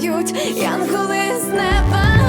співають, янголи з неба.